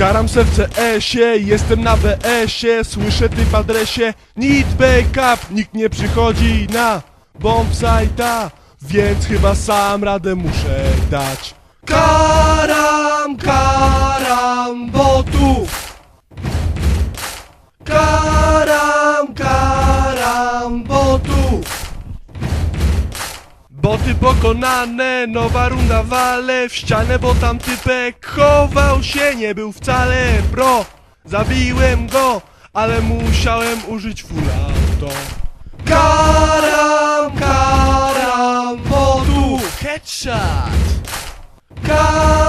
Karam se w CS-ie, jestem na BS-ie Słyszę ty w adresie Need backup, nikt nie przychodzi na bombsite'a Więc chyba sam radę muszę dać. Karam, karam botów Karam, karam botów Boty pokonane, nowa runda wale w ścianę, bo tam typek chował się, nie był wcale pro. Zabiłem go, ale musiałem użyć full auto. Karam, karam, botów, headshot. Karam,